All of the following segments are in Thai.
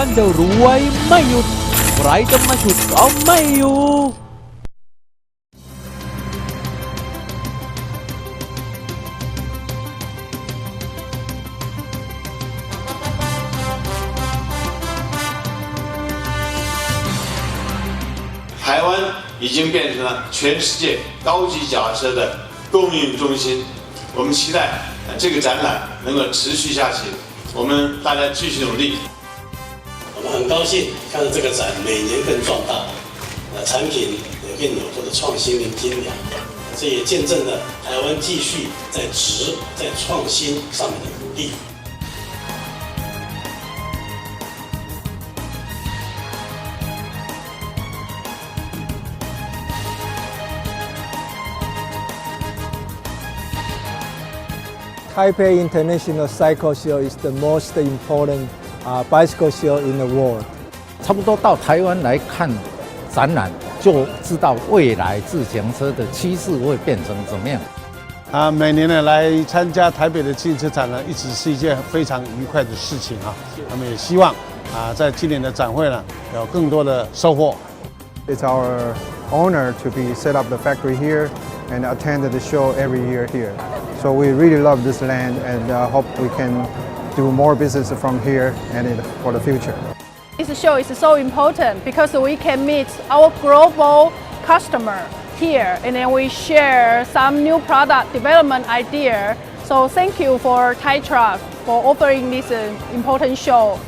ท่านจะรวยไม่หยุด ใครจะมาฉุดก็ไม่อยู่ 台湾已经变成了全世界高级脚踏车的供应中心。我们期待呃这个展览能够持续下去，我们大家继续努力。 我们很高兴看到这个展每年更壮大，呃，产品也更有多的创新跟精良，这也见证了台湾继续在值在创新上面的努力。Taipei International Cycle Show is the most important uh, bicycle show in the world. 差不多到台湾来看展览，就知道未来自行车的趋势会变成怎么样。啊，每年呢来参加台北的自行车展呢，一直是一件非常愉快的事情啊。那么也希望啊，在今年的展会呢，有更多的收获。 It's our honor to be set up the factory here and attend the show every year here. So we really love this land and uh, hope we can do more business from here and in, for the future. This show is so important because we can meet our global customer here and then we share some new product development idea. So thank you for Thai Truck for offering this uh, important show.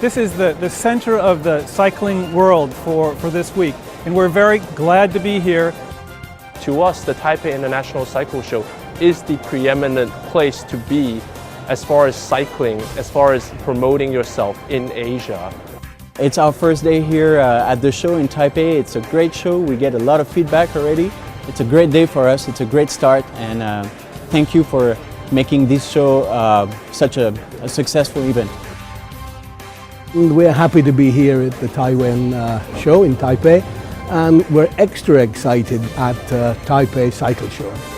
This is the, the center of the cycling world for, for this week, and we're very glad to be here. To us, the Taipei International Cycle Show is the preeminent place to be as far as cycling, as far as promoting yourself in Asia. It's our first day here uh, at the show in Taipei. It's a great show. We get a lot of feedback already. It's a great day for us. It's a great start, and uh, thank you for making this show uh, such a, a successful event. We're happy to be here at the Taiwan uh, show in Taipei, and we're extra excited at uh, Taipei Cycle Show.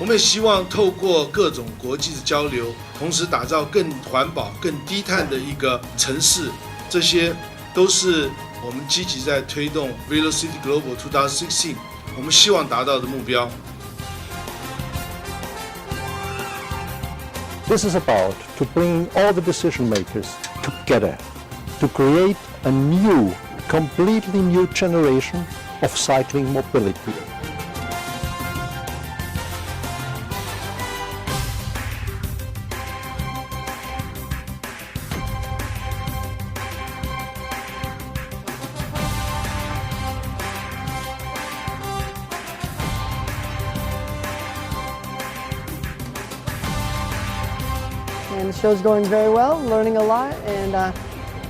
我们也希望透过各种国际的交流，同时打造更环保、更低碳的一个城市，这些都是我们积极在推动 Velocity Global 2016我们希望达到的目标。 This is about to bring all the decision makers together to create a new, completely new generation of cycling mobility. The show's going very well, learning a lot and uh,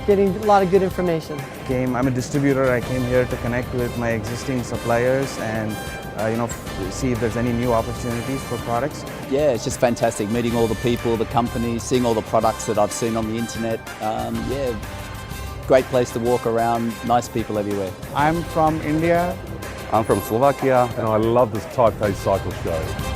getting a lot of good information. Came, I'm a distributor. I came here to connect with my existing suppliers and uh, you know f- see if there's any new opportunities for products. Yeah, it's just fantastic meeting all the people, the companies, seeing all the products that I've seen on the internet. Um, yeah, great place to walk around, nice people everywhere. I'm from India. I'm from Slovakia, and I love this Taipei Cycle Show.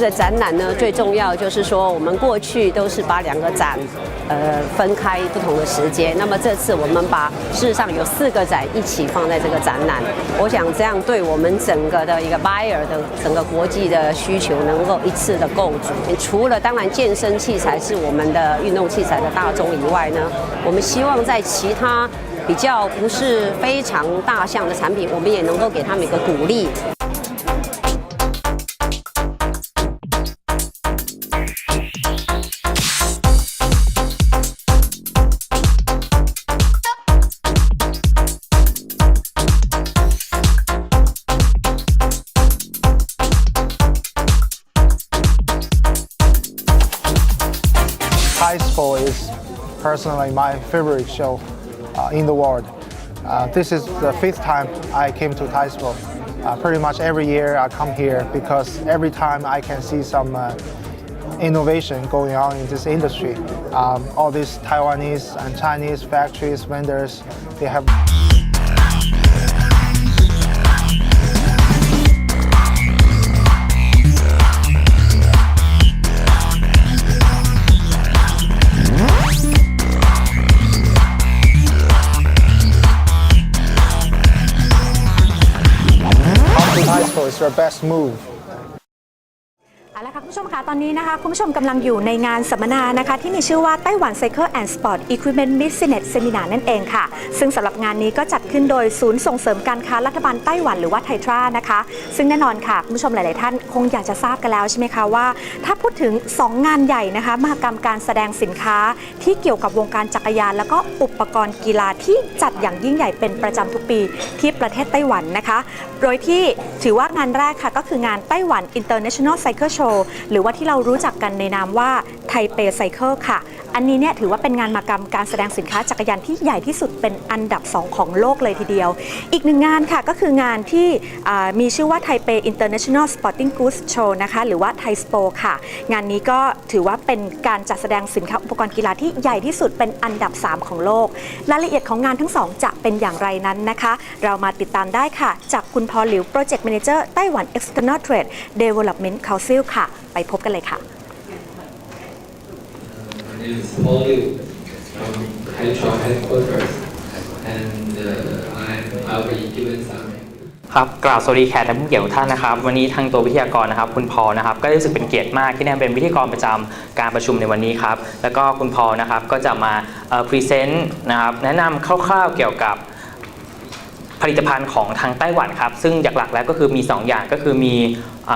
的展览呢，最重要就是说，我们过去都是把两个展，呃，分开不同的时间。那么这次我们把事实上有四个展一起放在这个展览，我想这样对我们整个的一个 buyer 的整个国际的需求能够一次的构筑。除了当然健身器材是我们的运动器材的大宗以外呢，我们希望在其他比较不是非常大项的产品，我们也能够给他们一个鼓励。Personally my favorite show uh, in the world. Uh, this is the fifth time I came to Thai Uh, pretty much every year I come here because every time I can see some uh, innovation going on in this industry. Um, all these Taiwanese and Chinese factories, vendors, they have your best move. ผู้ชมคะตอนนี้นะคะ คุณผู้ชมกำลังอยู่ในงานสัมมนานะคะ ที่มีชื่อว่าไต้หวัน Cycle and Sport Equipment Business Seminar นั่นเองค่ะ ซึ่งสำหรับงานนี้ก็จัดขึ้นโดยศูนย์ส่งเสริมการค้ารัฐบาลไต้หวันหรือว่าไททรานะคะ ซึ่งแน่นอนค่ะ คุณผู้ชมหลาย ๆ ท่านคงอยากจะทราบกันแล้วใช่ไหมคะว่า ถ้าพูดถึง 2 งานใหญ่นะคะมหกรรมการแสดงสินค้าที่เกี่ยวกับวงการจักรยาน แล้วก็อุปกรณ์กีฬาที่จัดอย่างยิ่งใหญ่เป็นประจำทุกปีที่ประเทศไต้หวันนะคะ โดยที่ถือว่างานแรกค่ะก็คืองานไต้หวัน International Cycle Show หรือว่าที่เรารู้จักกันในนามว่าไทเปไซเคิลค่ะ อันนี้เนี่ยถือว่าเป็นงานมากรรมการแสดงสินค้าจักรยานที่ใหญ่ที่สุดเป็นอันดับ 2 ของโลกเลยทีเดียว อีกหนึ่งงานค่ะก็คืองานที่มีชื่อว่าไทเป International Sporting Goods Show นะคะหรือว่าไทสโปค่ะ งานนี้ก็ถือว่าเป็นการจัดแสดงสินค้าอุปกรณ์กีฬาที่ใหญ่ที่สุดเป็นอันดับ 3 ของโลก รายละเอียดของงานทั้งสองจะเป็นอย่างไรนั้นนะคะ เรามาติดตามได้ค่ะ จากคุณพอหลิว Project Manager ไต้หวัน External Trade Development Council ค่ะ ไปพบกันเลยค่ะ Is Paul Liu from Hydra headquarters, and uh, I'm, I'll be given some ครับกล่าวสวัสดีแขกและผู้เกี่ยวท่านนะครับ วันนี้ทางตัววิทยากรนะครับ คุณพอนะครับ ก็รู้สึกเป็นเกียรติมากที่ได้เป็นวิทยากรประจำการประชุมในวันนี้ครับ แล้วก็คุณพอนะครับก็จะมาพรีเซนต์นะครับ แนะนำคร่าวๆเกี่ยวกับผลิตภัณฑ์ของทางไต้หวันครับ ซึ่งหลักๆแล้วก็คือมี 2 อย่างก็คือมีอ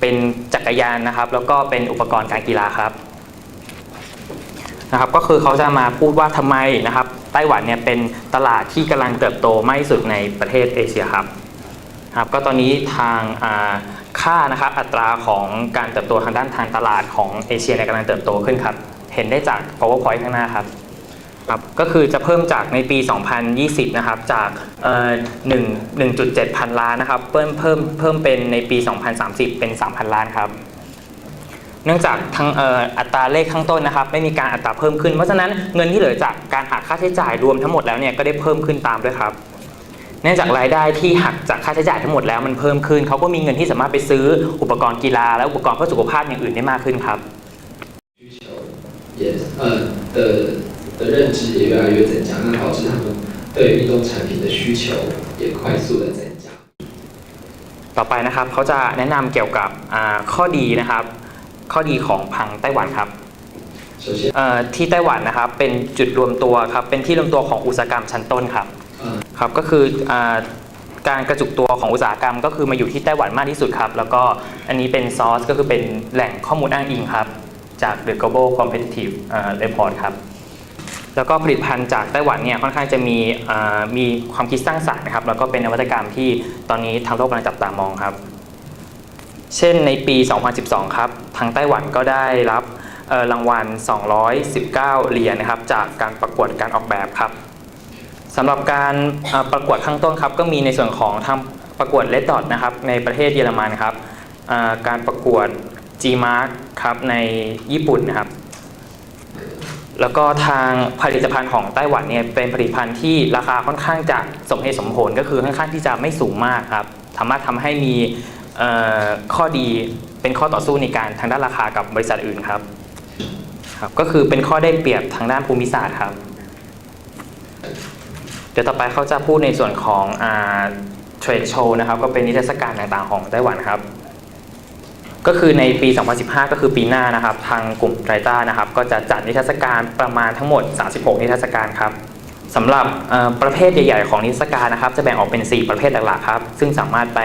เป็นจักรยานนะครับ แล้วก็เป็นอุปกรณ์การกีฬาครับ นะครับก็คือเขาจะมาพูดว่าทำไมนะครับไต้หวันเนี่ยเป็นตลาดที่กำลังเติบโตมากที่สุดในประเทศเอเชียครับครับก็ตอนนี้ทางค่านะครับอัตราของการเติบโตทางด้านทางตลาดของเอเชียเนี่ยกำลังเติบโตขึ้นครับ เห็นได้จาก powerpoint ข้างหน้าครับครับก็คือจะเพิ่มจากในปี 2020 นะครับ จาก1 1.7 พันล้านนะครับ เพิ่มเพิ่มเพิ่มเป็นในปี 2030 เป็น 3,000 ล้านครับ เนื่องจากทั้งเอ่ออัตราเลขข้างต้นนะครับ ไม่มีการอัตราเพิ่มขึ้น เพราะฉะนั้นเงินที่เหลือจากการหักค่าใช้จ่ายรวมทั้งหมดแล้วเนี่ยก็ได้เพิ่มขึ้นตามด้วยครับ เนื่องจากรายได้ที่หักจากค่าใช้จ่ายทั้งหมดแล้วมันเพิ่มขึ้นเขาก็มีเงินที่สามารถไปซื้ออุปกรณ์กีฬาและอุปกรณ์เพื่อสุขภาพอย่างอื่นได้มากขึ้นครับ yes 呃的的认知也越来越增加，那导致他们对运动产品的需求也快速的增加。 ต่อไปนะครับเขาจะแนะนำเกี่ยวกับอ่าข้อดีนะครับ ข้อดีของพังไต้หวันครับเอ่อที่ไต้หวันนะครับเป็นจุดรวมตัวครับเป็นที่รวมตัวของอุตสาหกรรมชั้นต้นครับครับก็คืออาการกระจุกตัวของอุตสาหกรรม ก็คือมาอยู่ที่ไต้หวันมากที่สุดครับ แล้วก็อันนี้เป็นซอสก็คือเป็นแหล่งข้อมูลอ้างอิงครับ จาก The Global Competitive อ่า Report ครับแล้วก็ผลิตภัณฑ์จากไต้หวันเนี่ยค่อนข้างจะมีอ่ามีความคิดสร้างสรรค์นะครับแล้วก็เป็นนวัตกรรมที่ตอนนี้ทางโลกกำลังจับตามองครับ เช่นในปี 2012 ครับ ทางไต้หวันก็ได้รับรางวัล 219 เหรียญนะครับ จากการประกวดการออกแบบครับสำหรับการประกวดข้างต้นครับ ก็มีในส่วนของทำประกวดเลดดอทนะครับ ในประเทศเยอรมันครับการประกวด G-Mark ครับในญี่ปุ่นนะครับ แล้วก็ทางผลิตภัณฑ์ของไต้หวันเนี่ยเป็นผลิตภัณฑ์ที่ราคาค่อนข้างจะสมเหตุสมผลก็คือค่อนข้างที่จะไม่สูงมากครับสามารถทำให้มี ข้อดีเป็นข้อต่อสู้ในการทางด้านราคากับบริษัทอื่นครับครับ ก็คือเป็นข้อได้เปรียบทางด้านภูมิศาสตร์ครับ เดี๋ยวต่อไปเขาจะพูดในส่วนของเทรดโชว์นะครับ ก็เป็นนิทรรศการต่างๆของไต้หวันครับ ก็คือในปี 2015 ก็คือปีหน้านะครับ ทางกลุ่มไตรต้านะครับ ก็จะจัดนิทรรศการประมาณทั้งหมด 36 นิทรรศการครับ สำหรับเอ่อประเภทใหญ่ๆของนิทรรศการนะครับ จะแบ่งออกเป็น 4 ประเภทหลักๆครับ ซึ่งสามารถไป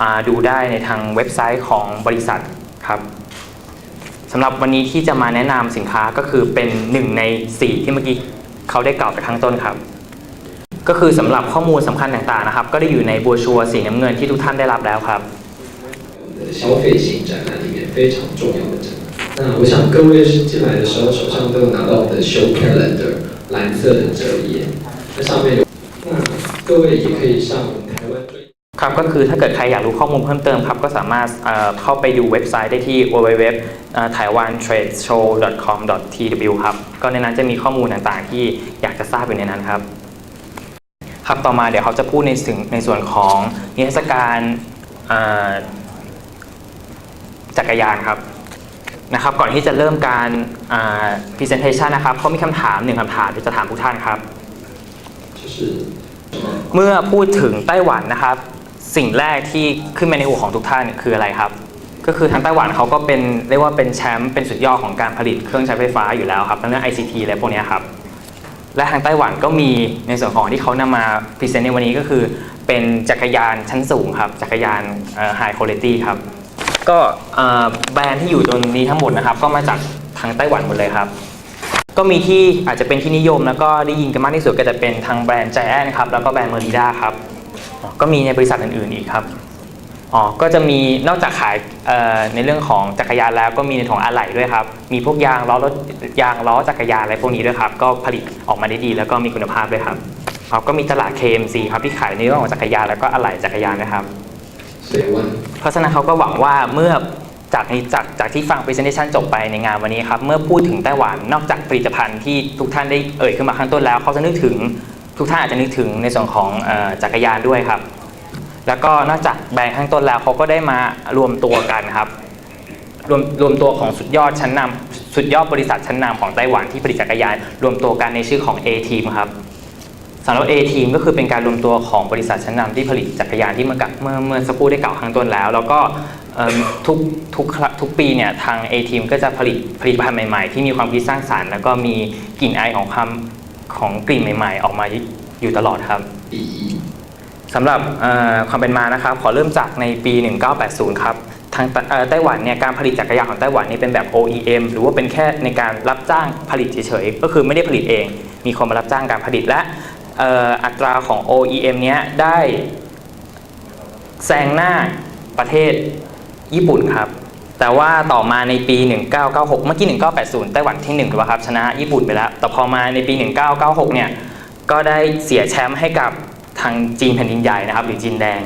อ่าดูได้ในทางเว็บไซต์ของบริษัทครับสำหรับวันนี้ที่จะมาแนะนำสินค้าก็คือเป็นหนึ่งใน 4 ที่เมื่อกี้เขาได้กล่าวไปข้างต้นครับ ก็คือสำหรับข้อมูลสำคัญต่างๆนะครับ ก็ได้อยู่ในบัวชัวร์สีน้ำเงินที่ทุกท่านได้รับแล้วครับ 消费型展览里面非常重要的展览。那我想各位是进来的时候手上都有拿到我们的 show calendar 蓝色的折页，那上面有，那各位也可以上我们台湾最。 ครับก็คือถ้าเกิดใครอยากรู้ข้อมูลเพิ่มเติมครับก็สามารถเอ่อเข้าไปดูเว็บไซต์ได้ที่ www taiwantradeshow.com.tw ครับก็ในนั้นจะมีข้อมูลต่างๆ ที่อยากจะทราบอยู่ในนั้นครับ ครับต่อมาเดี๋ยวเขาจะพูดในถึงในส่วนของนิทรรศการเอ่อจักรยานครับ นะครับก่อนที่จะเริ่มการอ่า presentation นะครับเขามีคำถามหนึ่งคำถามที่จะถามทุกท่านครับ เมื่อพูดถึงไต้หวันนะครับ สิ่งแรกที่ขึ้นมาในหัวของทุกท่านคืออะไรครับ ก็คือทางไต้หวันเขาก็เป็นเรียกว่าเป็นแชมป์เป็นสุดยอดของการผลิตเครื่องใช้ไฟฟ้าอยู่แล้วครับทั้งเรื่อง ICT อะไรพวกเนี้ยครับและทางไต้หวันก็มีในส่วนของที่เขานำมาพรีเซนต์ในวันนี้ก็คือ เป็นจักรยานชั้นสูงครับจักรยานไฮคุณภาพครับ ก็เอ่อแบรนด์ที่อยู่ตรงนี้ทั้งหมดนะครับ ก็มาจากทางไต้หวันหมดเลยครับ ก็มีที่อาจจะเป็นที่นิยมแล้วก็ได้ยินกันมากที่สุดก็จะเป็นทางแบรนด์ Giant ครับแล้วก็แบรนด์ Merida ครับอ๋อก็มีในบริษัทอื่นๆอีกครับอ๋อก็จะมีนอกจากขายเอ่อในเรื่องของจักรยานแล้วก็มีในของอะไหล่ด้วยครับ มีพวกยางล้อรถยางล้อจักรยานอะไรพวกนี้ด้วยครับ ก็ผลิตออกมาได้ดีแล้วก็มีคุณภาพด้วยครับครับก็มีตลาด KMC ครับที่ขายในเรื่องของจักรยานแล้วก็อะไหล่จักรยานนะครับ เพราะฉะนั้นเขาก็หวังว่าเมื่อจากนี้จากจากที่ฟัง presentation จบไปในงานวันนี้ครับ เมื่อพูดถึงไต้หวัน นอกจากผลิตภัณฑ์ที่ทุกท่านได้เอ่ยขึ้นมาข้างต้นแล้ว เขาจะนึกถึงทุกท่านอาจจะนึกถึงในส่วนของออจักรยานด้วยครับ แล้วก็นอกจากแบรนด์ข้างต้นแล้วเขาก็ได้มารวมตัวกันครับรวมรวมตัวของสุดยอดชั้นนำสุดยอดบริษัทชั้นนำของไต้หวันที่ผลิตจักรยาน รวมตัวกันในชื่อของ A Team ครับ สำหรับ A Team ก็คือเป็นการรวมตัวของบริษัทชั้นนำที่ผลิตจักรยานที่เมื่อกับเมื่อเมื่อสักครู่ได้กล่าวข้างต้นแล้ว แล้วก็เอิ่มทุกทุกครั้งทุกปีเนี่ยทาง A Team ก็จะผลิตผลิตภัณฑ์ใหม่ๆ ที่มีความคิดสร้างสรรค์แล้วก็มีกลิ่นอายของความของกลิ่นใหม่ ๆ ออกมาอยู่ตลอดครับ สำหรับเอ่อความเป็นมานะครับ ขอเริ่มจากในปี 1980 ครับ ทางเอ่อไต้หวันเนี่ยการผลิตจักรยานของไต้หวันนี่เป็นแบบ OEM หรือว่าเป็นแค่ในการรับจ้างผลิตเฉยๆ ก็คือไม่ได้ผลิตเอง มีคนมารับจ้างการผลิตและ อัตราของ OEM เนี้ยได้แซงหน้าประเทศญี่ปุ่นครับ แต่ว่าต่อมาในปี 1996 เมื่อกี้ 1980 ไต้หวันที่1ถูกป่ะครับ ชนะญี่ปุ่นไปแล้ว แต่พอมาในปี 1996 เนี่ย ก็ได้เสียแชมป์ให้กับทางจีนแผ่นดินใหญ่นะครับ หรือจีนแดง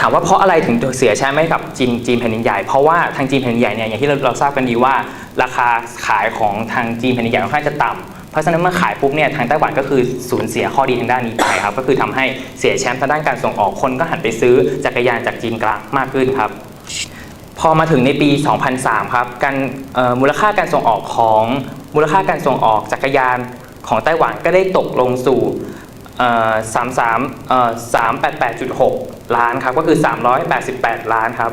ถามว่าเพราะอะไรถึงเสียแชมป์ให้กับจีนจีนแผ่นดินใหญ่ เพราะว่าทางจีนแผ่นดินใหญ่เนี่ย อย่างที่เราเราทราบกันดีว่า ราคาขายของทางจีนแผ่นดินใหญ่ค่อนข้างจะต่ำเพ ราะฉะนั้นเมื่อขายปุ๊บเนี่ยทางไต้หวันก็คือสูญเสียข้อดีทางด้านนี้ไปครับก็คือทำให้เสียแชมป์ทางด้านการส่งออกคนก็หันไปซื้อจักรยานจากจีนกลางมากขึ้นครับพอมาถึงในปี 2003 ครับการมูลค่าการส่งออกของมูลค่าการส่งออกจักรยานของไต้หวันก็ได้ตกลงสู่33 388.6ล้านครับก็คือ 388 ล้านครับ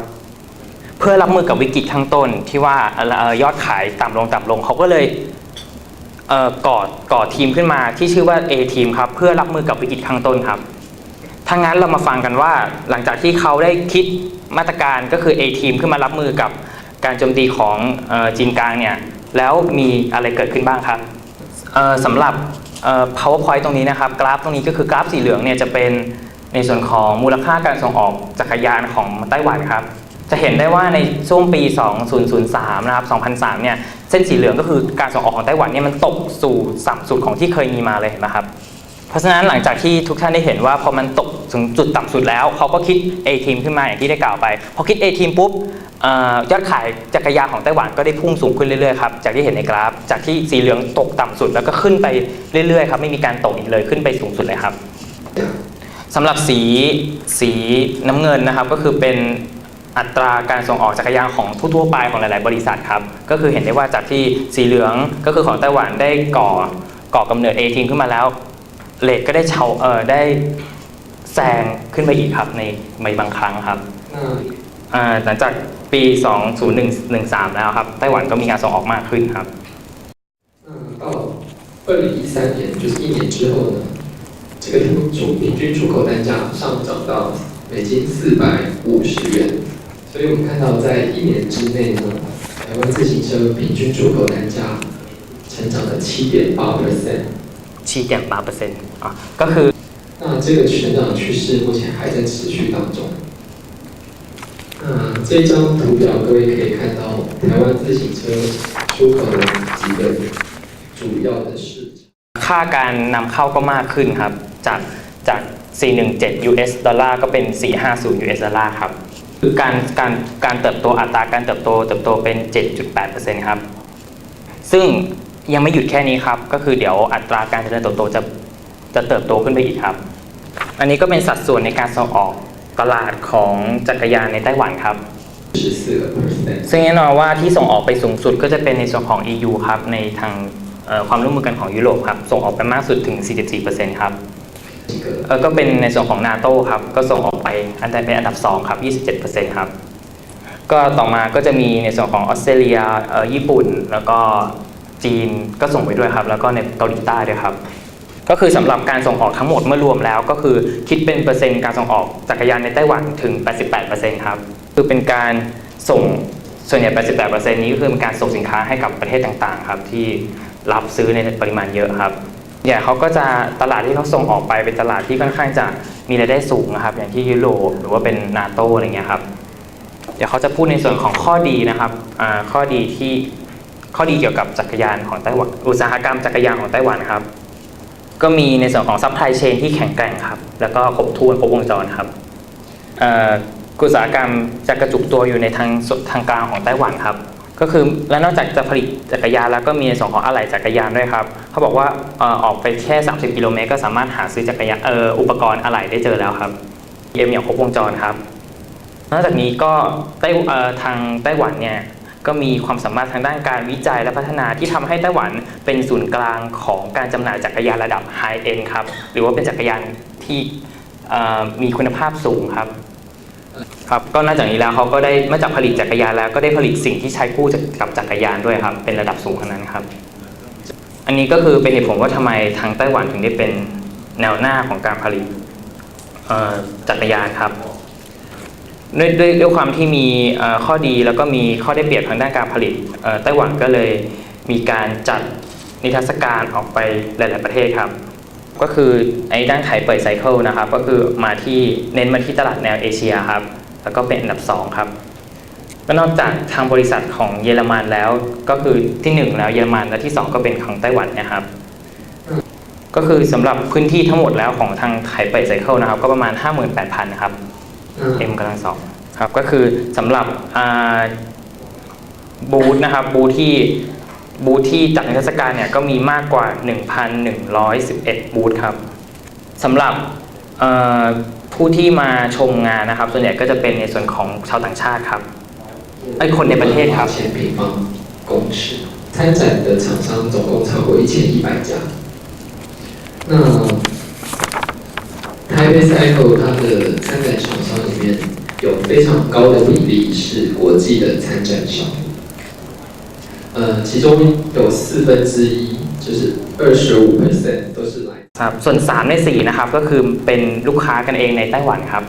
เพื่อรับมือกับวิกฤตข้างต้นที่ว่ายอดขายต่ำลงต่ำลงเขาก็เลย ก่อก่อทีมขึ้นมาที่ชื่อว่า A ทีมครับเพื่อรับมือกับวิกฤตข้างต้นครับถ้างั้นเรามาฟังกันว่าหลังจากที่เขาได้คิดมาตรการก็คือ A team ขึ้นมารับมือกับการโจมตีของออจีนกลางเนี่ยแล้วมีอะไรเกิดขึ้นบ้างครับสำหรับ powerpoint ตรงนี้นะครับ กราฟตรงนี้ก็คือกราฟสีเหลืองเนี่ยจะเป็นในส่วนของมูลค่าการส่งออกจักรยานของไต้หวันครับ จะเห็นได้ว่าในช่วงปี 2003 นะครับ 2003 เนี่ย เส้นสีเหลืองก็คือการส่งออกของไต้หวันเนี่ยมันตกสู่ต่ำสุดของที่เคยมีมาเลยเห็นไหมครับ เพราะฉะนั้นหลังจากที่ทุกท่านได้เห็นว่าพอมันตกถึงจุดต่ำสุดแล้วเขาก็คิด A team ขึ้นมาอย่างที่ได้กล่าวไป พอคิด A team ปุ๊บอยอดขายจักรยานของไต้หวันก็ได้พุ่งสูงขึ้นเรื่อยๆครับจากที่เห็นในกราฟ จากที่สีเหลืองตกต่ำสุดแล้วก็ขึ้นไปเรื่อยๆครับไม่มีการตกอีกเลยขึ้นไปสูงสุดเลยครับสำหรับสีสีน้ำเงินนะครับก็คือเป็น อัตราการส่งออกจักรยานของทั่วๆไปของหลาย ๆ บริษัทครับก็คือเห็นได้ว่าจากที่สีเหลืองก็คือของไต้หวันได้ก่อก่อกำเนิด A team ขึ้นมาแล้ว เลทก็ได้เชาเออได้แซงขึ้นไปอีกครับในในบางครั้งครับอ่าหลังจากปี 2013 แล้วครับไต้หวันก็มีการส่งออกมากขึ้นครับ 那到 二零一三年就是一年之后呢，这个品种平均出口单价上涨到美金四百五十元， 所以我们看到在一年之内呢，台湾自行车平均出口单价成长了七点八 percent。七点八 percent 啊ก็คือ 那这个成长趋势目前还在持续当中。那这张图表各位可以看到，台湾自行车出口的几个主要的市场。 ค่าการนำเข้าก็มากขึ้นครับ จากจาก 417 US ดอลลาร์ก็เป็น 450 US ดอลลาร์ครับ คือการการการเติบโตอัตราการเติบโตเติบโตเป็น 7.8%ครับ ซึ่งยังไม่หยุดแค่นี้ครับ ก็คือเดี๋ยวอัตราการเจริญเติบโตจะจะเติบโตขึ้นไปอีกครับ อันนี้ก็เป็นสัดส่วนในการส่งออกตลาดของจักรยานในไต้หวันครับ ซึ่งแน่นอนว่าที่ส่งออกไปสูงสุดก็จะเป็นในส่วนของ EU ครับ ในทางความร่วมมือกันของยุโรปครับ ส่งออกไปมากสุดถึง 44%ครับเอ่อ ก็เป็นในส่วนของนาโต้ครับ ก็ส่งออกไปอันดับเป็นอันดับ 2 ครับ 27%ครับ ก็ต่อมาก็จะมีในส่วนของออสเตรเลียเออญี่ปุ่น แล้วก็จีนก็ส่งไปด้วยครับ แล้วก็ในเกาหลีใต้ด้วยครับก็คือสำหรับการส่งออกทั้งหมดเมื่อรวมแล้ว ก็คือคิดเป็นเปอร์เซ็นต์การส่งออกจักรยานในไต้หวันถึง 88%ครับคือเป็นการส่งส่วนใหญ่ 88%นี้ก็คือเป็นการส่งสินค้าให้กับประเทศต่างๆครับที่รับซื้อในปริมาณเยอะครับ อย่างเขาก็จะตลาดที่เขาส่งออกไปเป็นตลาดที่ค่อนข้างจะมีรายได้สูงนะครับ อย่างที่ยุโรปหรือว่าเป็นนาโตอะไรเงี้ยครับ เดี๋ยวเขาจะพูดในส่วนของข้อดีนะครับข้อดีที่ข้อดีเกี่ยวกับจักรยานของไต้หวันอุตสาหกรรมจักรยานของไต้หวันครับ ก็มีในส่วนของซัพพลายเชนที่แข็งแกร่งครับ แล้วก็ครบถ้วนครบวงจรครับอุตสาหกรรมจะกระจุกตัวอยู่ในทางทางกลางของไต้หวันครับ ก็คือและนอกจากจะผลิตจักรยานแล้วก็มีในส่วนของอะไหล่จักรยานด้วยครับเขาบอกว่าออกไปแค่ 30 กิโลเมตรก็สามารถหาซื้อจักรยานอ,อ,อุปกรณ์อะไหล่ได้เจอแล้วครับเอ็มอย่างครบวงจรครับ นอกจากนี้ก็ไต้ทางไต้หวันเนี่ยก็มีความสามารถทางด้านการวิจัยและพัฒนาที่ทำให้ไต้หวันเป็นศูนย์กลางของการจำหน่ายจักรยานระดับไฮเอ็นครับหรือว่าเป็นจักรยานที่มีคุณภาพสูงครับ ครับก็นอกจากนี้แล้วเขาก็ได้นอกจากผลิตจักรยานแล้วก็ได้ผลิตสิ่งที่ใช้คู่กับจักรยานด้วยครับ เป็นระดับสูงทั้งนั้นครับ อันนี้ก็คือเป็นเหตุผลว่าทำไมทางไต้หวันถึงได้เป็นแนวหน้าของการผลิตจักรยานครับด้วยด้วยด้วยความที่มีข้อดีแล้วก็มีข้อได้เปรียบทางด้านการผลิตไต้หวันก็เลยมีการจัดนิทรรศการออกไปหลาย ๆประเทศครับ ก็คือไอ้ด้านไถเปิดไซเคิลนะครับ ก็คือมาที่เน้นมาที่ตลาดแนวเอเชียครับ แล้วก็เป็นอันดับ 2 ครับก็นอกจากทางบริษัทของเยอรมันแล้ว ก็คือทีหนึ่1 แล้วเยอรมันและที่ 2 ก็เป็นของไต้หวันนะครับ ก็คือสำหรับพื้นที่ทั้งหมดแล้วของทางไถเปิดไซเคิลนะครับ ก็ประมาณ 58,000นะครับ M กำลังสองครับ ก็คือสำหรับอ่าบูธนะครับบูธที่บูธที่จัดนิทรรศการเนี่ยก็มีมากกว่า 1,111 บูธครับสำหรับเอ่อ ผู้ที่มาชมงานนะครับ ส่วนใหญ่ก็จะเป็นในส่วนของชาวต่างชาติครับไอ้คนในประเทศครับ 千平方公尺，参展的厂商总共超过一千一百家。那台北 Cycle 它的参展厂商里面有非常高的比例是国际的参展商，呃，其中有四分之一，就是二十五 percent 都是来。 ครับส่วน 3 ใน 4 นะครับ ก็คือเป็นลูกค้ากันเองในไต้หวันครับ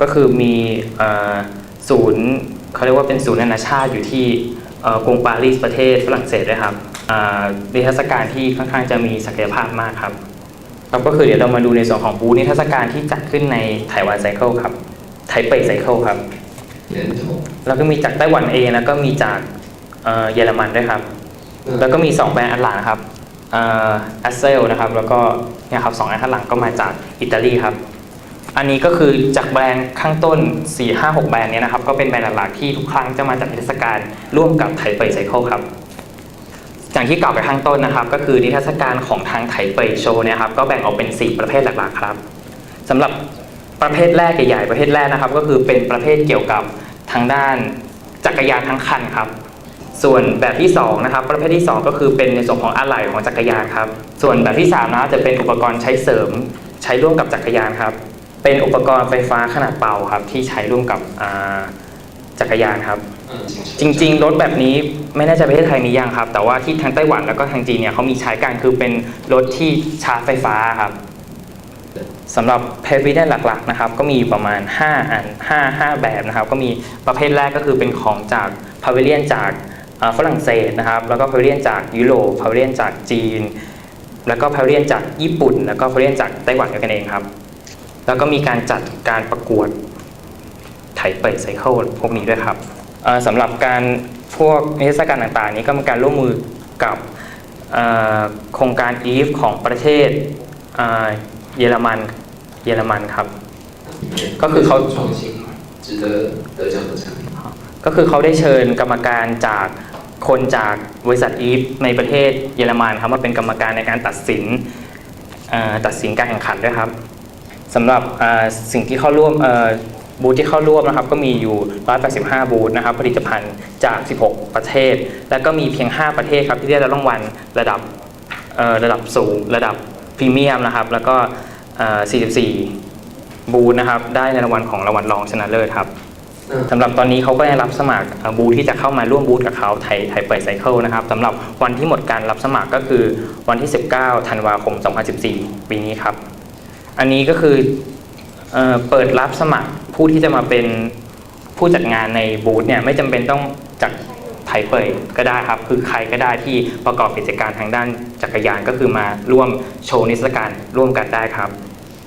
ก็คือมีศูนย์เขาเรียกว่าเป็นศูนย์นานาชาติอยู่ที่กรุงปารีสประเทศฝรั่งเศสด้วยครับนิทรรศการที่ค่อนข้างจะมีศักยภาพมากครับครับก็คือเดี๋ยวเรามาดูในส่วนของบูธนิทรรศการที่จัดขึ้นในไต้หวันไซเคิลครับไทเปไซเคิลครับแล้วก็มีจากไต้หวันเองแล้วก็มีจากเยอรมันด้วยครับ แล้วก็มี 2 แบรนด์อันหลังครับ แอสเซลนะครับแล้วก็เนี่ยครับสองอันข้างหลังก็มาจากอิตาลีครับอันนี้ก็คือจากแบรนด์ข้างต้น 4 5 6 แบรนด์เนี้นะครับก็เป็นแบรนด์หลักๆที่ทุกครั้งจะมาจัดนิทรรศการร่วมกับไทเปไซเคิลครับอย่างที่กล่าวไปข้างต้นนะครับ ก็คือนิทรรศการของทางไทเปโชว์เนี่ยครับก็แบ่งออกเป็น 4 ประเภทหลักๆครับสำหรับประเภทแรกใหญ่ๆประเภทแรกนะครับ ก็คือเป็นประเภทเกี่ยวกับทางด้านจักรยานทั้งคันครับ ส่วนแบบที่2นะครับประเภทที่ 2 ก็คือเป็นในส่วนของอะไหล่ของจักรยานครับ ส่วนแบบที่3นะจะเป็นอุปกรณ์ใช้เสริมใช้ร่วมกับจักรยานครับ เป็นอุปกรณ์ไฟฟ้าขนาดเบาครับ ที่ใช้ร่วมกับจักรยานครับ จริง ๆ รถแบบนี้ไม่แน่ใจประเทศไทยมียังครับ แต่ว่าที่ทางไต้หวันแล้วก็ทางจีนเนี่ยเขามีใช้กันคือเป็นรถที่ชาร์จไฟฟ้าครับสำหรับพาวิเนหลักๆนะครับก็มีประมาณ 5 อัน 5 5 แบบนะครับ ก็มีประเภทแรกก็คือเป็นของจากพาวิเลียนจาก ฝรั่งเศสนะครับ แล้วก็พาวเลียนจากยุโรปพาวเลียนจากจีน แล้วก็พาวเลียนจากญี่ปุ่น แล้วก็พาวเลียนจากไต้หวันกันเองครับ แล้วก็มีการจัดการประกวดไถ่เปิดไซเคิลพวกนี้ด้วยครับสำหรับการพวกนิทศการต่างๆ นี้ก็เป็นการร่วมมือกับโครงการอีฟของประเทศเยอรมันเยอรมันครับ ก็คือเขาก็คือเขาได้เชิญกรรมการจาก คนจากบริษัท EVE ในประเทศเยอรมันครับมาเป็นกรรมการในการตัดสินตัดสินการแข่งขันด้วยครับสำหรับสิ่งที่เข้าร่วมบูธที่เข้าร่วมนะครับก็มีอยู่ 185 บูธนะครับผลิตภัณฑ์จาก 16 ประเทศ แล้วก็มีเพียง 5 ประเทศครับที่ได้รับรางวัลระดับระดับสูง ระดับพรีเมียมนะครับแล้วก็ 44 บูธนะครับได้ในรางวัลของรางวัลรองชนะเลิศครับ สำหรับตอนนี้เขาก็ได้รับสมัครบูธที่จะเข้ามาร่วมบูธกับเขาไทยไทยเปิดไซเคิลนะครับสำหรับวันที่หมดการรับสมัครก็คือวันที่ 19 ธันวาคม 2014 ปีนี้ครับ อันนี้ก็คือเอเปิดรับสมัครผู้ที่จะมาเป็นผู้จัดงานในบูธเนี่ยไม่จำเป็นต้องจากไทยเปิดก็ได้ครับ คือใครก็ได้ที่ประกอบกิจการทางด้านจักรยานก็คือมาร่วมโชว์นิทรรศการร่วมกันได้ครับ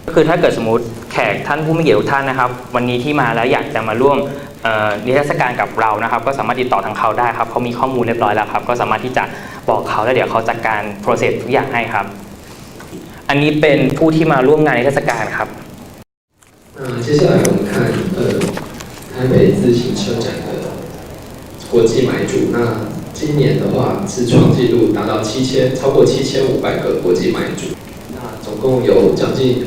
ก็คือถ้าเกิดสมมติ แขกท่านผู้มีเกียรติทุกท่านนะครับ วันนี้ที่มาแล้วอยากจะมาร่วมเอ่อนิทรรศการกับเรานะครับ ก็สามารถติดต่อทางเขาได้ครับเขามีข้อมูลเรียบร้อยแล้วครับ ก็สามารถที่จะบอกเขาแล้วเดี๋ยวเขาจัดการโปรเซสทุกอย่างให้ครับ อันนี้เป็นผู้ที่มาร่วมงานนิทรรศการครับ 那接下来我们看呃台北自行车展的国际买主，那今年的话是创纪录，达到七千超过七千五百个国际买主，那总共有将近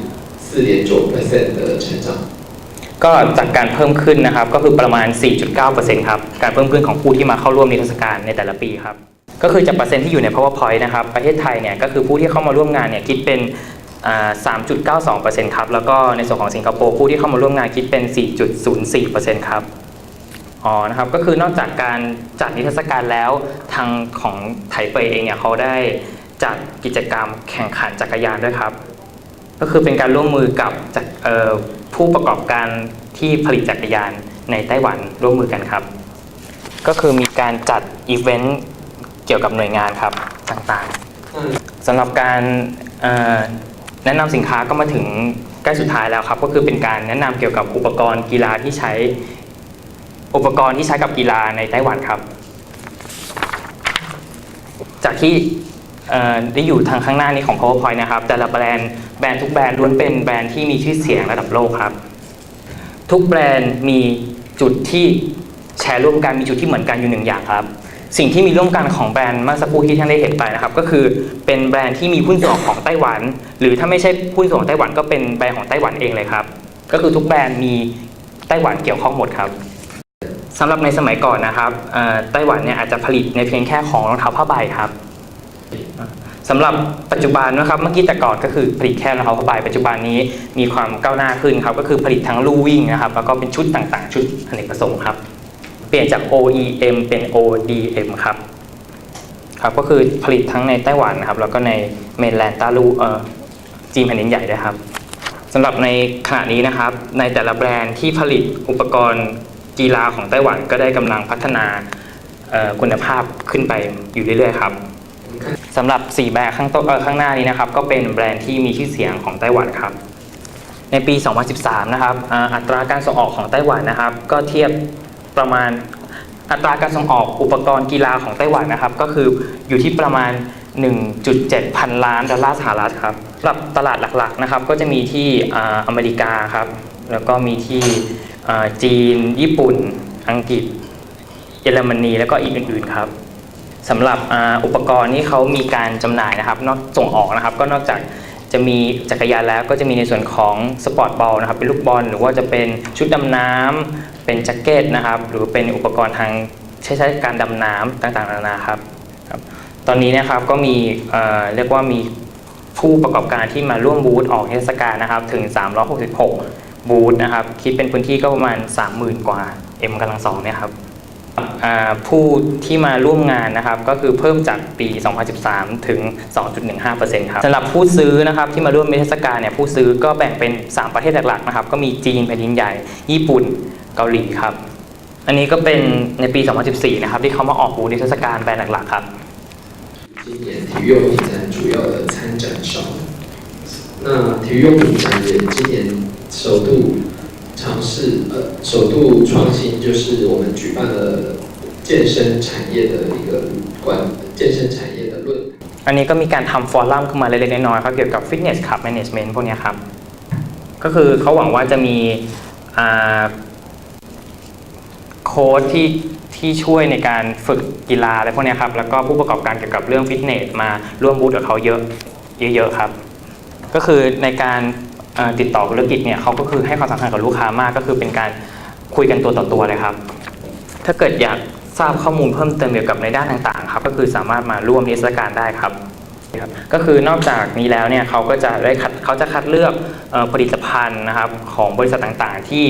四点九 percent 的成长。 ก็จากการเพิ่มขึ้นนะครับ ก็คือประมาณ 4.9%ครับ การเพิ่มขึ้นของผู้ที่มาเข้าร่วมนิทรรศการในแต่ละปีครับ ก็คือจากเปอร์เซ็นต์ที่อยู่ใน powerpoint นะครับ ประเทศไทยเนี่ยก็คือผู้ที่เข้ามาร่วมงานเนี่ยคิดเป็นอ่า3.92%ครับ แล้วก็ในส่วนของสิงคโปร์ผู้ที่เข้ามาร่วมงานคิดเป็น 4.04%ครับ อ๋อ นะครับ ก็คือนอกจากการจัดนิทรรศการแล้วทางของไถเปยเองเนี่ยเขาได้จัดกิจกรรมแข่งขันจักรยานด้วยครับ ก็คือเป็นการร่วมมือกับจากเอ่อผู้ประกอบการที่ผลิตจักรยานในไต้หวันร่วมมือกันครับ ก็คือมีการจัดอีเวนต์เกี่ยวกับหน่วยงานครับต่างๆสำหรับการเอ่อแนะนำสินค้าก็มาถึงใกล้สุดท้ายแล้วครับ ก็คือเป็นการแนะนำเกี่ยวกับอุปกรณ์กีฬาที่ใช้อุปกรณ์ที่ใช้กับกีฬาในไต้หวันครับ จากที่เอ่อ ได้อยู่ทางข้างหน้านี้ของ PowerPoint นะครับ แต่ละแบรนด์แบรนด์ทุกแบรนด์ล้วนเป็นแบรนด์ที่มีชื่อเสียงระดับโลกครับ ทุกแบรนด์มีจุดที่แชร์ร่วมกันมีจุดที่เหมือนกันอยู่หนึ่งอย่างครับ สิ่งที่มีร่วมกันของแบรนด์เมื่อสักครู่ที่ท่านได้เห็นไปนะครับ ก็คือเป็นแบรนด์ที่มีหุ้นส่วนของไต้หวัน หรือถ้าไม่ใช่หุ้นส่วนของไต้หวันก็เป็นแบรนด์ของไต้หวันเองเลยครับ ก็คือทุกแบรนด์มีไต้หวันเกี่ยวข้องหมดครับสำหรับในสมัยก่อนนะครับไต้หวันเนี่ยอาจจะผลิตในเพียงแค่ของรองเท้าผ้าใบครับ สำหรับปัจจุบันนะครับเมื่อกี้แต่ก่อนก็คือผลิตแค่รองเท้าผ้าใบปัจจุบันนี้มีความก้าวหน้าขึ้นครับก็คือผลิตทั้งลู่วิ่งนะครับแล้วก็เป็นชุดต่างๆ ชุดอเนกประสงค์ครับ เปลี่ยนจาก OEM เป็น ODM ครับครับก็คือผลิตทั้งในไต้หวันนะครับแล้วก็ในเมนแลนด์ตาลูเอ่อจีนแผ่นดินใหญ่ด้วยครับสำหรับในขณะนี้นะครับในแต่ละแบรนด์ที่ผลิตอุปกรณ์กีฬาของไต้หวันก็ได้กำลังพัฒนาคุณภาพขึ้นไปอยู่เรื่อยๆครับ สำหรับ 4 แบรนด์ข้างโต๊ะข้างหน้านี้นะครับก็เป็นแบรนด์ที่มีชื่อเสียงของไต้หวันครับ ในปี 2013 นะครับอัตราการส่งออกของไต้หวันนะครับ ก็เทียบประมาณอัตราการส่งออกอุปกรณ์กีฬาของไต้หวันนะครับ ก็คืออยู่ที่ประมาณ 1.7 พันล้านดอลลาร์สหรัฐครับสำหรับตลาดหลักๆนะครับ ก็จะมีที่อเมริกาครับ แล้วก็มีที่จีน ญี่ปุ่น อังกฤษ เยอรมนี แล้วก็อีกอื่นๆครับ สำหรับอ,อุปกรณ์ที่เขามีการจำหน่ายนะครับนอกส่งออกนะครับ ก็นอกจากจะมีจักรยานแล้วก็จะมีในส่วนของสปอร์ตบอลนะครับเป็นลูกบอลหรือว่าจะเป็นชุดดำน้ำเป็นแจ็คเก็ตนะครับ หรือเป็นอุปกรณ์ทางใช้ใช้การดำน้ำต่างๆนานาครับครับ ตอนนี้นะครับก็มีเเรียกว่ามีผู้ประกอบการที่มาร่วมบูธออกเทศกาลนะครับถึง 366 บูธนะครับ คิดเป็นพื้นที่ก็ประมาณ 30,000 กว่า M กำลังสองเนี่ยครับ ผู้ที่มาร่วมงานนะครับก็คือเพิ่มจากปี 2013 ถึง 2.15%ครับสำหรับผู้ซื้อนะครับที่มาร่วมนิทรรศการเนี่ยผู้ซื้อก็แบ่งเป็น 3 ประเทศหลักๆนะครับก็มีจีนแผ่นดินใหญ่ ญี่ปุ่นเกาหลีครับ อันนี้ก็เป็นในปี 2014 นะครับที่เขามาออกบูธนิทรรศการแบรนด์หลักๆครับ 今年体育用品展主要的参展商，那体育用品展也今年首度 尝试呃首度创新，就是我们举办了健身产业的一个关健身产业的论坛。 อันนี้ก็มีการทำฟอรัมขึ้นมาเล็กๆน้อยๆครับเกี่ยวกับฟิตเนสครับแมネจเมนต์พวกเนี้ยครับ ก็คือเขาหวังว่าจะมีอ่าโค้ชที่ที่ช่วยในการฝึกกีฬาอะไรพวกเนี้ยครับ แล้วก็ผู้ประกอบการเกี่ยวกับเรื่องฟิตเนสมาร่วมบูธกับเขาเยอะเยอะๆครับ ก็คือในการเอ่อ ติดต่อธุรกิจเนี่ยเขาก็คือให้ความสำคัญกับลูกค้ามากก็คือเป็นการคุยกันตัวต่อตัวเลยครับ ถ้าเกิดอยากทราบข้อมูลเพิ่มเติมเกี่ยวกับในด้านต่างๆครับก็คือสามารถมาร่วมนิทรรศการได้ครับ ก็คือนอกจากนี้แล้วเนี่ยเขาก็จะได้คัดเขาจะคัดเลือกออผลิตภัณฑ์นะครับของบริษัทต่างๆ ที่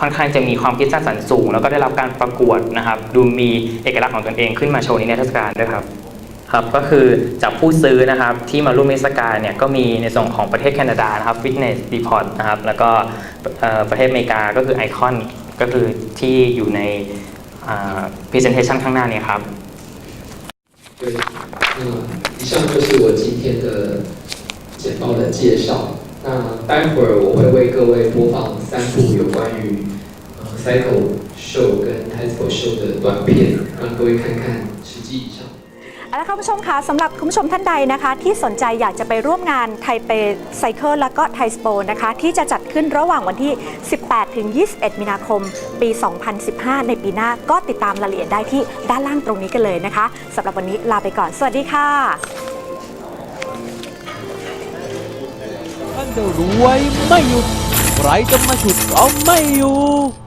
ค่อนข้างจะมีความคิดสร้างสรรค์สูง แล้วก็ได้รับการประกวดนะครับ ดูมีเอกลักษณ์ของตนเองขึ้นมาโชว์ในนิทรรศการด้วยครับ ครับก็คือจากผู้ซื้อนะครับที่มาร่วมนิทรรศการเนี่ยก็มีในส่วนของประเทศแคนาดานะครับ Fitness Depot นะครับแล้วก็เอ่อประเทศอเมริกาก็คือไอคอนก็คือที่อยู่ในอ่า presentation ข้างหน้านี้ครับ 对，那以上就是我今天的简报的介绍。那待会儿我会为各位播放三部有关于呃 Cycle Show 跟 t y s c o Show 的短片，让各位看看实际上。 เอาละค่ะคุณผู้ชมคะสำหรับคุณผู้ชมท่านใดนะคะ ที่สนใจอยากจะไปร่วมงานไทเปไซเคิลแล้วก็ไทสโปนะคะ ที่จะจัดขึ้นระหว่างวันที่ 18 ถึง 21 มีนาคม ปี 2015 ในปีหน้าก็ติดตามรายละเอียดได้ที่ด้านล่างตรงนี้กันเลยนะคะสำหรับวันนี้ลาไปก่อน สวัสดีค่ะท่านจะรวยไม่หยุดใครจะมาฉุดก็ไม่อยู่